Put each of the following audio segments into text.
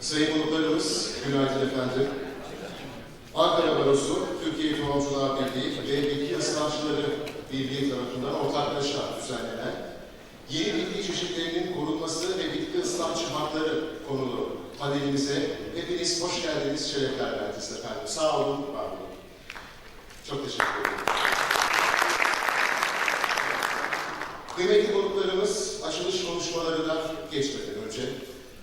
Sayın konuklarımız, günaydın efendim. Ankara Barosu, Türkiye Tohumcular Birliği ve Bitki Islahatçıları Birliği tarafından ortaklaşa düzenlenen yeni bitki çeşitlerinin korunması ve bitki ıslahatçı hakları konulu panelimize hepiniz hoş geldiniz, şerefler verdiniz efendim. Sağ olun, var olun. Çok teşekkür ederim. Kıymetli konuklarımız, açılış konuşmalarına geçmeden önce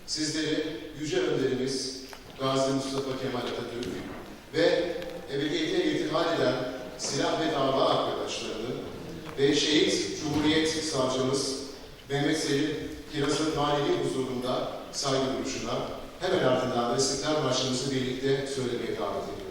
sizleri Yüce Önderimiz Gazi Mustafa Kemal Atatürk ve ebediyete irtihal eden silah ve dava arkadaşlarını ve şehit Cumhuriyet Savcımız Mehmet Selim Kiraz'ın manevi huzurunda saygı duruşuna hemen ardından da İstiklal Marşımızı birlikte söylemeye davet ediyorum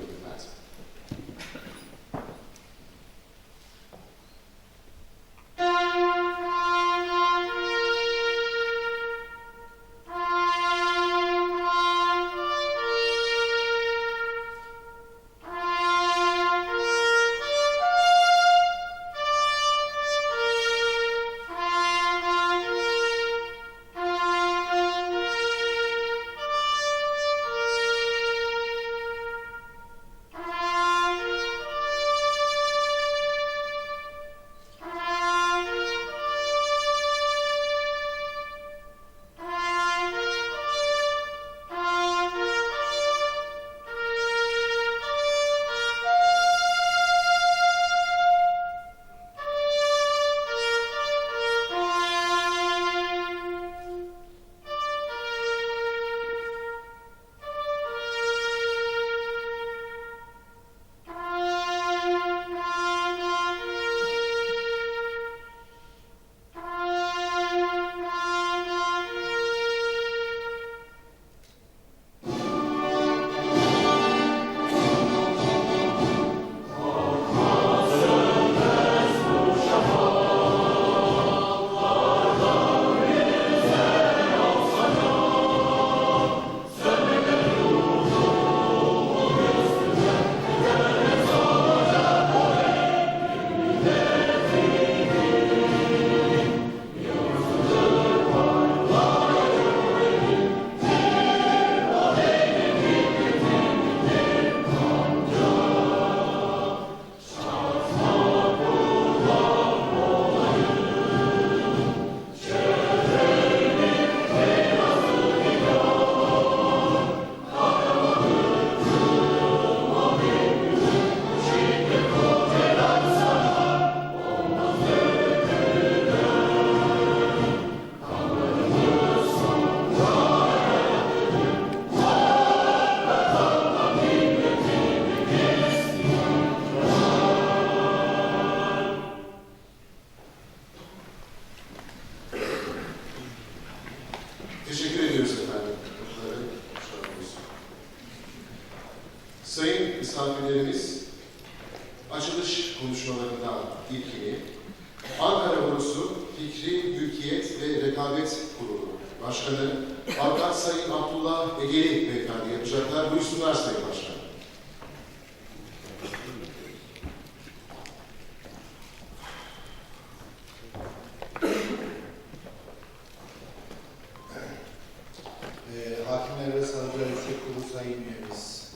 Ee, Hakimler ve Savcılar Yüksek Kurulu Sayın Üyemiz,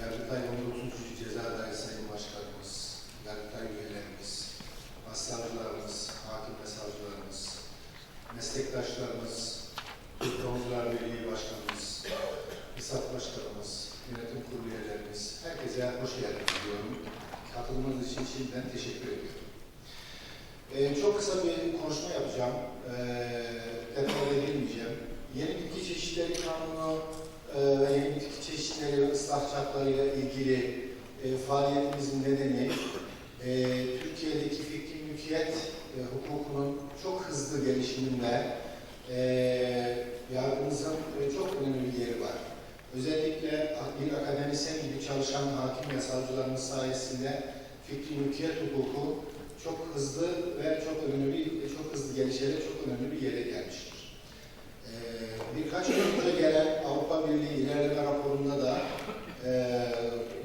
Yargıtay 19. Ceza Dairesi Sayın Başkanımız, Yargıtay üyelerimiz, başsavcılarımız, hakim ve savcılarımız, meslektaşlarımız, Kurumcular Birliği Başkanımız, İSAP Başkanımız, Yönetim Kurulu üyelerimiz, herkese hoş geldiniz diyorum. Katılımınız için şimdiden teşekkür ediyorum. Ee, çok kısa bir konuşma yapacağım. Ee, detaylara girmeyeceğim. Yeni bitki çeşitleri kanunu ve yeni bitki çeşitleri ve ıslah çaplarıyla ilgili e, faaliyetimizin nedeni e, Türkiye'deki fikri mülkiyet e, hukukunun çok hızlı gelişiminde e, yargımızın e, çok önemli bir yeri var. Özellikle bir akademisyen gibi çalışan hakim ve savcılarımız sayesinde fikri mülkiyet hukuku çok hızlı ve çok önemli, çok hızlı gelişerek çok önemli bir yere gelmiştir. Birkaç gün önce gelen Avrupa Birliği ilerleme raporunda da e,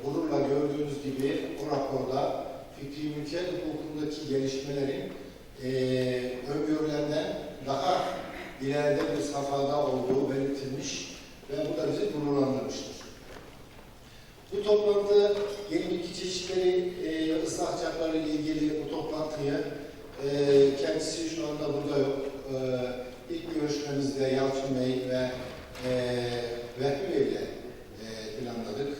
gururla gördüğünüz gibi o raporda fikri mülkiyet hukukundaki gelişmelerin e, öngörülenden daha ileride bir safhada olduğu belirtilmiş ve bu da bizi gururlandırmıştır. Bu toplantı yeni bitki çeşitleri e, ıslah hakları ile ilgili bu toplantıyı e, kendisi şu anda burada yok. E, ilk görüşmemizde Yalçın Bey ve e, Vehbi Bey ile e, planladık.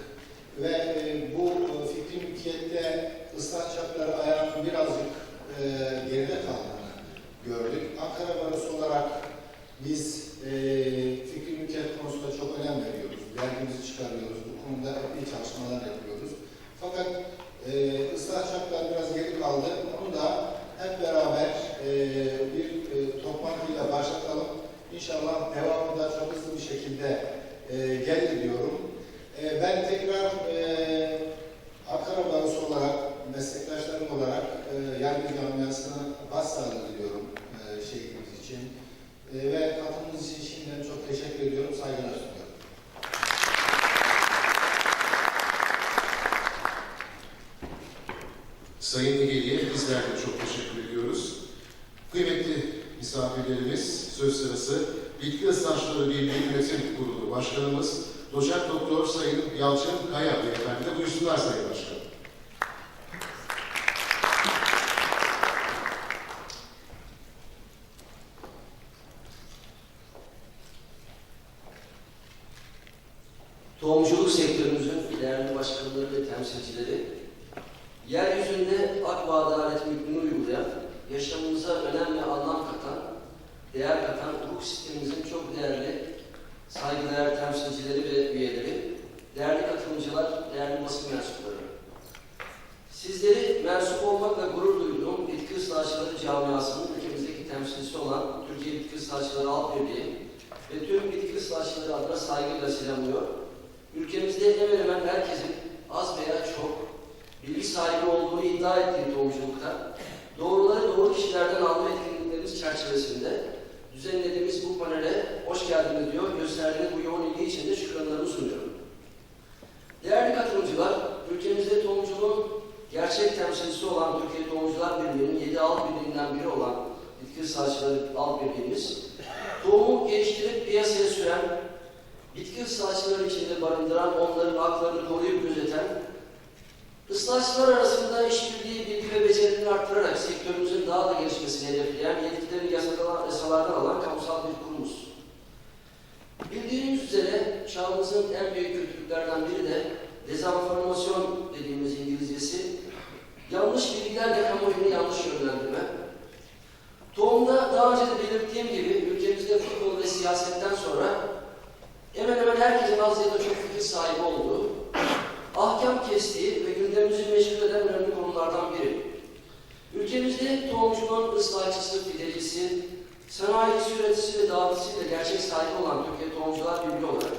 Ve e, bu e, fikri mülkiyette ıslah çapları ayağının birazcık e, geride kaldığını gördük. Ankara Barosu olarak biz e, fikri mülkiyet konusunda çok önem veriyoruz. Dergimizi çıkarıyoruz. Bu konuda epey çalışmalar yapıyoruz. Fakat e, ıslah çapları biraz geri kaldı. Onu da hep beraber e, bir e, toplantıyla başlatalım. İnşallah devamı da çok hızlı bir şekilde e, gelir diyorum. E, ben tekrar e, Ankara Barosu olarak, meslektaşlarım olarak e, yargı camiasına başsağlığı diliyorum e, şehrimiz için. E, ve katılımınız için şimdiden çok teşekkür ediyorum, saygılar sunuyorum. Sayın Nigeli'ye bizler de çok teşekkür ediyoruz. Kıymetli misafirlerimiz, söz sırası Bitki Islah Birliği Yönetim Kurulu Başkanımız Doçent Doktor Sayın Yalçın Kaya Beyefendi de buyursunlar Sayın Başkanım. Tohumculuk sektörümüzün değerli başkanları ve temsilcileri, yeryüzünde hak ve adalet hükmünü uygulayan, yaşamımıza önem ve anlam katan, değer katan hukuk sistemimizin çok değerli, saygıdeğer temsilcileri ve üyeleri, değerli katılımcılar, değerli basın mensupları. Sizleri mensup olmakla gurur duyduğum Bitki Islahçıları camiasının ülkemizdeki temsilcisi olan Türkiye Halk Birliği ve tüm bitki ıslahçıları adına saygıyla selamlıyor. Ülkemizde hemen hemen herkesin az veya çok bilgi sahibi olduğunu iddia ettiği tohumculukta doğruları doğru kişilerden alma etkinliklerimiz çerçevesinde düzenlediğimiz bu panele hoş geldiniz diyor. Gösterdiğiniz bu yoğun ilgi için de şükranlarımı sunuyorum. Değerli katılımcılar, ülkemizde tohumculuğun gerçek temsilcisi olan Türkiye Tohumcular Birliği'nin 7 alt birliğinden biri olan Bitki Saçları Alt Birliğimiz, tohumu geliştirip piyasaya süren, bitki ıslahçıları içinde barındıran, onların haklarını koruyup gözeten, ıslahçılar arasında işbirliği, bilgi ve becerilerini arttırarak sektörümüzün daha da gelişmesini hedefleyen, yetkilerini yasalardan, alan kamusal bir kurumuz. Bildiğiniz üzere çağımızın en büyük kötülüklerden biri de dezenformasyon dediğimiz İngilizcesi, yanlış bilgilerle kamuoyunu yanlış yönlendirme. Tohumda daha önce de belirttiğim gibi ülkemizde futbol ve siyasetten sonra hemen hemen herkesin az ya da çok fikir sahibi olduğu, ahkam kestiği ve gündemimizi meşgul eden önemli konulardan biri. Ülkemizde tohumcunun ıslahçısı, fidelisi, sanayicisi, üreticisi ve dağıtıcısıyla gerçek sahibi olan Türkiye Tohumcular Birliği olarak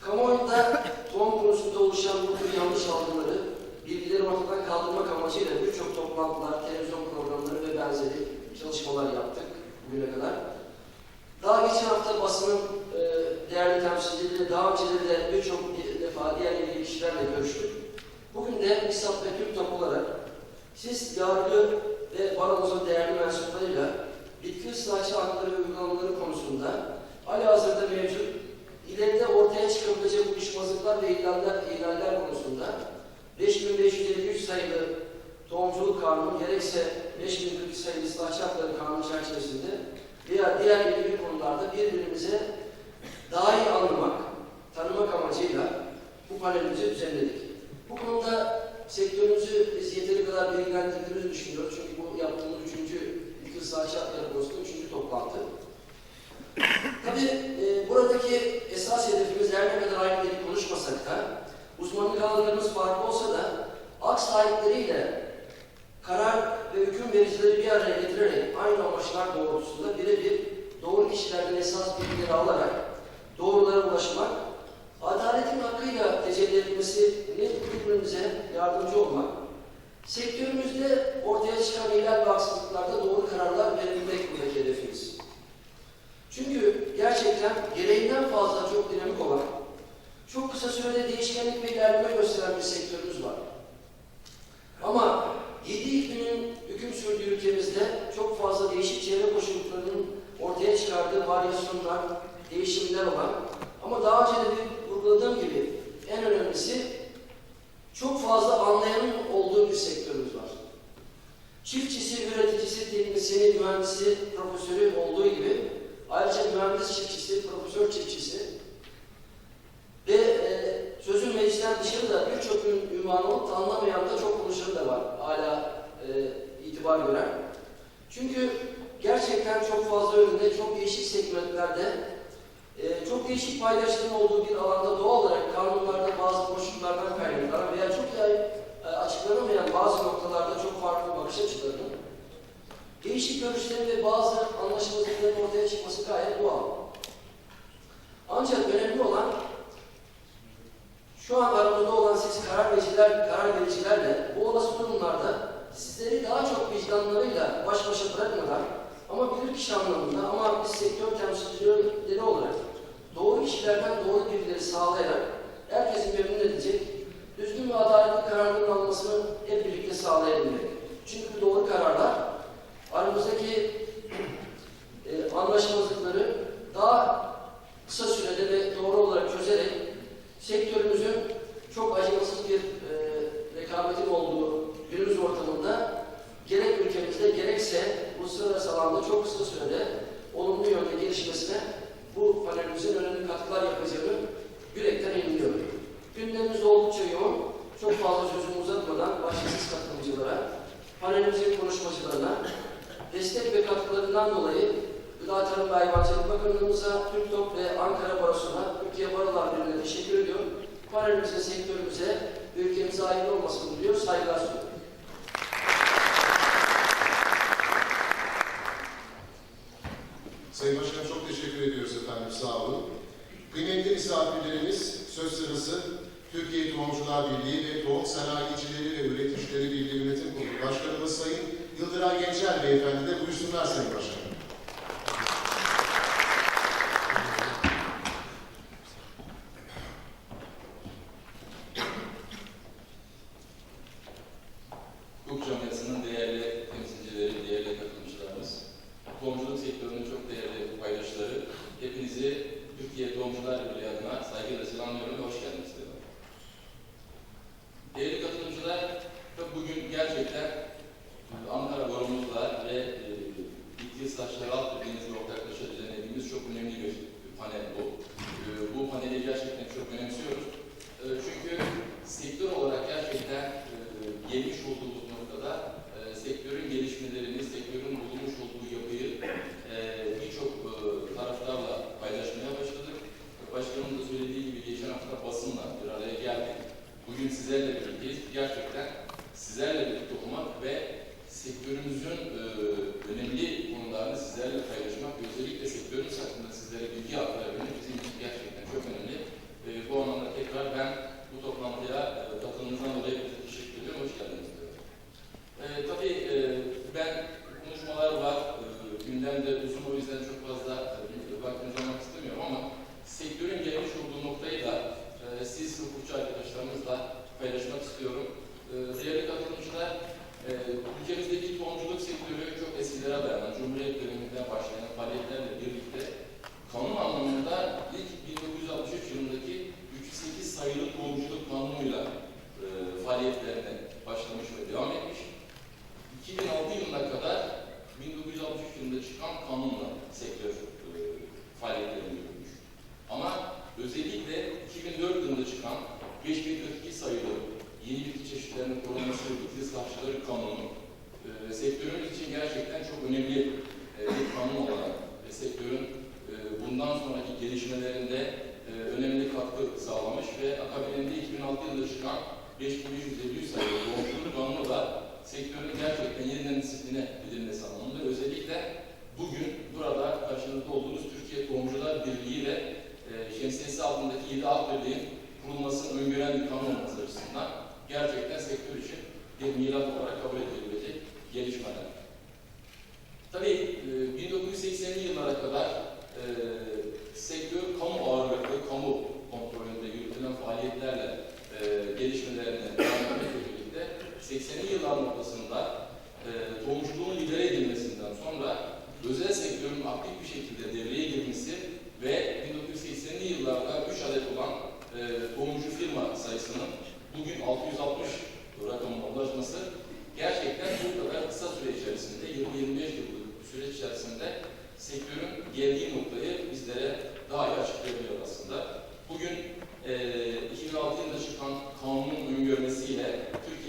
kamuoyunda tohum konusunda oluşan bu tür yanlış algıları, bilgileri ortadan kaldırmak amacıyla birçok toplantılar, televizyon programları ve benzeri çalışmalar yaptık bugüne kadar. Daha geçen hafta basının e, değerli temsilcileriyle, daha önceleri de birçok defa diğer ilgili kişilerle görüştük. Bugün de İSAP ve TÜRKTAP olarak siz yargı ve baronumuzun değerli mensuplarıyla bitki ıslahçı hakları ve uygulamaları konusunda hali hazırda mevcut ileride ortaya çıkabilecek uyuşmazlıklar ve ihlaller, ihlaller konusunda 5553 sayılı Tohumculuk Kanunu gerekse 5042 sayılı ıslahçı hakları kanunu çerçevesinde veya diğer ilgili konularda birbirimize daha iyi anlamak, tanımak amacıyla bu panelimizi düzenledik. Bu konuda sektörümüzü biz yeteri kadar bilgilendirdiğimizi düşünüyoruz. Çünkü bu yaptığımız üçüncü ıslahçı hakları konusunda üçüncü toplantı. Tabii e, buradaki esas hedefimiz her ne kadar aynı konuşmasak da uzmanlık alanlarımız farklı olsa da hak sahipleriyle karar ve hüküm vericileri bir araya getirerek aynı amaçlar doğrultusunda birebir doğru kişilerden esas bilgileri alarak doğrulara ulaşmak, adaletin hakkıyla tecelli etmesini birbirimize yardımcı olmak, sektörümüzde ortaya çıkan ihlal ve doğru kararlar verebilmek buradaki hedefimiz. Çünkü gerçekten gereğinden fazla çok dinamik olan, çok kısa sürede değişkenlik ve ilerleme gösteren bir sektörümüz var. Ama 7 iklimin hüküm sürdüğü ülkemizde çok fazla değişik çevre koşullarının ortaya çıkardığı varyasyonlar, değişimler olan ama daha önce de bir vurguladığım gibi en önemlisi çok fazla anlayanın olduğu bir sektörümüz var. Çiftçisi, üreticisi, teknisyeni, mühendisi, profesörü olduğu gibi ayrıca mühendis çiftçisi, profesör çiftçisi ve sözün meclisten dışarı da birçok ün- ünvanı olup anlamayan da çok konuşanı da var. Hala e, itibar gören. Çünkü gerçekten çok fazla üründe, çok değişik segmentlerde, e, çok değişik paydaşların olduğu bir alanda doğal olarak kanunlarda bazı koşullardan kaynaklanan veya çok iyi e, açıklanamayan bazı noktalarda çok farklı bakış açılarının değişik görüşlerin ve bazı anlaşmazlıkların ortaya çıkması gayet doğal. Ancak önemli olan şu an aramızda olan siz karar vericiler, karar vericilerle bu olası durumlarda sizleri daha çok vicdanlarıyla baş başa bırakmadan ama bilirkişi anlamında ama biz sektör temsilcileri olarak doğru kişilerden doğru bilgileri sağlayarak herkesin memnun edecek düzgün ve adaletli kararların alınmasını hep birlikte sağlayabilmek. Çünkü doğru kararlar aramızdaki e, anlaşmazlıkları daha kısa sürede ve doğru olarak çözerek sektörümüzün çok acımasız bir e, rekabetin olduğu günümüz ortamında gerek ülkemizde gerekse uluslararası alanda çok kısa sürede olumlu yönde gelişmesine bu panelimizin önemli katkılar yapacağını yürekten inanıyorum. Gündemimiz oldukça yoğun. Çok fazla sözümü uzatmadan başta siz katılımcılara, panelimizin konuşmacılarına destek ve katkılarından dolayı Gıda Tarım ve Hayvancılık Bakanlığımıza, TÜRKTOP ve Ankara Barosu'na, Türkiye Barolar Birliği'ne teşekkür ediyorum. Panelimize, sektörümüze, ülkemize hayırlı olmasını diliyor, saygılar sunuyorum. Sayın Başkanım çok teşekkür ediyoruz efendim, sağ olun. Kıymetli misafirlerimiz, söz sırası Türkiye Tohumcular Birliği ve Tohum Sanayicileri ve Üreticileri Birliği Yönetim Kurulu Başkanımız Sayın Yıldıray Gencer Beyefendi de buyursunlar Sayın Başkanım. Hukuk camiasının değerli temsilcileri, değerli katılımcılarımız, tohumculuk sektörünün çok değerli paydaşları, hepinizi Türkiye Tohumcular Birliği adına saygıyla selamlıyorum ve hoş geldiniz diyorum. Değerli katılımcılar, tabii bugün gerçekten Ankara Boromuzla ve e, bitki saçları alt bildiğiniz ve ortaklaşa düzenlediğimiz çok önemli bir panel bu. E, bu paneli gerçekten çok önemsiyoruz. E, çünkü sektör olarak gerçekten e, gelmiş olduğumuz noktada e, sektörün gelişmelerini, sektörün bulmuş olduğu yapıyı e, birçok e, taraflarla paylaşmaya başladık. Başkanımın da söylediği gibi geçen hafta basınla bir araya geldik. Bugün sizlerle birlikteyiz. Gerçekten sizlerle birlikte olmak ve sektörümüzün e, önemli konularını sizlerle paylaşmak ve özellikle sektörümüz hakkında sizlere bilgi aktarabilmek bizim için gerçekten çok önemli. E, bu anlamda tekrar ben bu toplantıya e, katılımınızdan dolayı teşekkür ediyorum. Hoş geldiniz diyorum. E, tabii e, ben konuşmalar var. E, gündemde uzun o yüzden çok fazla e, vaktinizi almak istemiyorum ama sektörün gelmiş olduğu noktayı da e, siz hukukçu arkadaşlarımızla paylaşmak istiyorum. E, değerli katılımcılar, e, ülkemizdeki tohumculuk sektörü çok eskilere dayanan, Cumhuriyet döneminden başlayan faaliyetlerle birlikte kanun anlamında ilk 1963 yılındaki 308 sayılı tohumculuk kanunuyla e, faaliyetlerine başlamış ve devam etmiş. 2006 yılına kadar 1963 yılında çıkan kanunla sektör e, faaliyetlerini yürütmüş. Ama özellikle 2004 yılında çıkan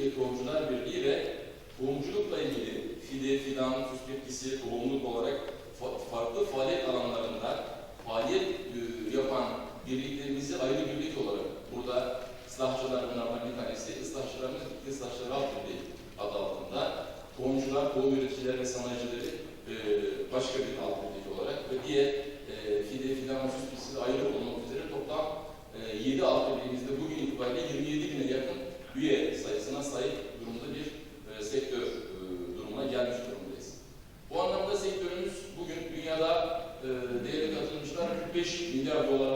Türkiye Tohumcular Birliği ve tohumculukla ilgili fide, fidan, süs bitkisi, tohumluk olarak fa farklı faaliyet alanlarında faaliyet e, yapan birliklerimizi ayrı birlik olarak burada ıslahçılar bunlardan bir tanesi, ıslahçılarımız Bitki Islahçıları Halk Birliği adı altında. Tohumcular, tohum üreticileri ve sanayicileri e, başka bir halk birliği olarak ve diğer e, fide, fidan, süs bitkisi ayrı olmak üzere toplam e, 7 halk birliğimizde bugün itibariyle 27 bine yakın üye sayısına sahip durumda bir e, sektör e, durumuna gelmiş durumdayız. Bu anlamda sektörümüz bugün dünyada e, değeri katılmışlar 45 milyar dolar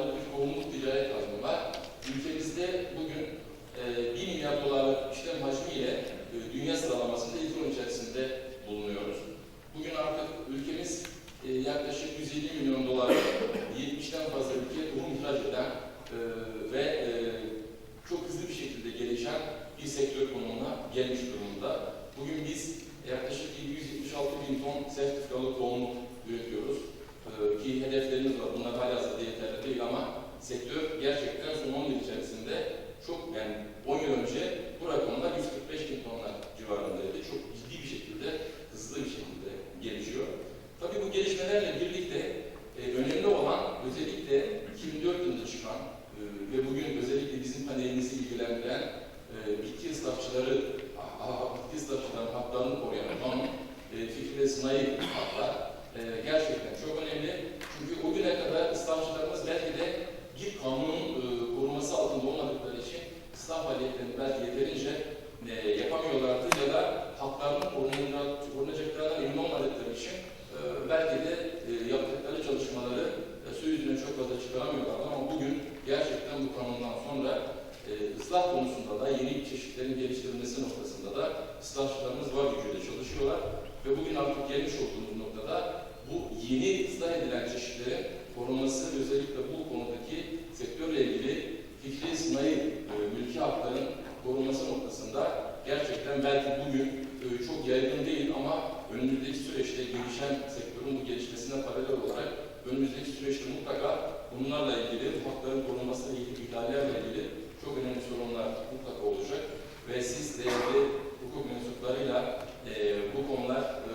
ıslah konusunda da yeni çeşitlerin geliştirilmesi noktasında da ıslahçılarımız var gücüyle çalışıyorlar. Ve bugün artık gelmiş olduğumuz noktada bu yeni ıslah edilen çeşitlerin korunması özellikle bu konudaki sektörle ilgili fikri sınayı e, mülki hakların korunması noktasında gerçekten belki bugün e, çok yaygın değil ama önümüzdeki süreçte gelişen sektörün bu gelişmesine paralel olarak önümüzdeki süreçte mutlaka bunlarla ilgili hakların korunmasıyla ilgili ihlallerle ilgili çok önemli sorunlar mutlaka olacak. Ve siz değerli hukuk mensuplarıyla e, bu konular e,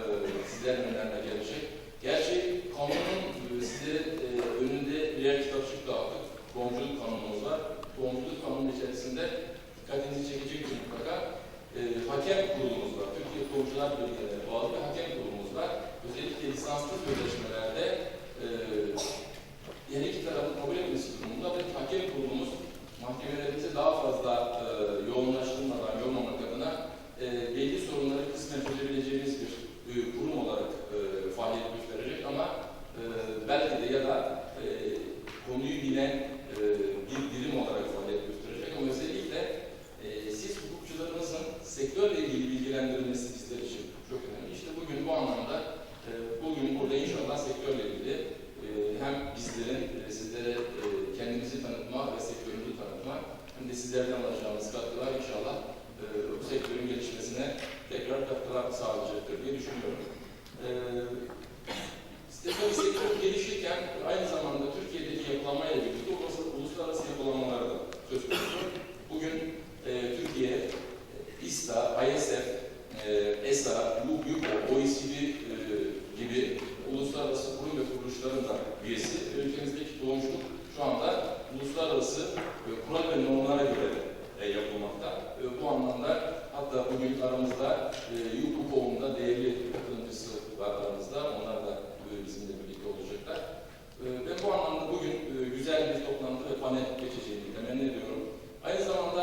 kurum ve kuruluşların da üyesi. Ülkemizdeki doğumculuk şu anda uluslararası kural ve normlara göre de yapılmakta. Bu anlamda hatta bugün aramızda e, hukuk oğlunda değerli katılımcısı var aramızda. Onlar da e, bizimle birlikte olacaklar. Ben bu anlamda bugün e, güzel bir toplantı ve panel geçeceğini temenni ediyorum. Aynı zamanda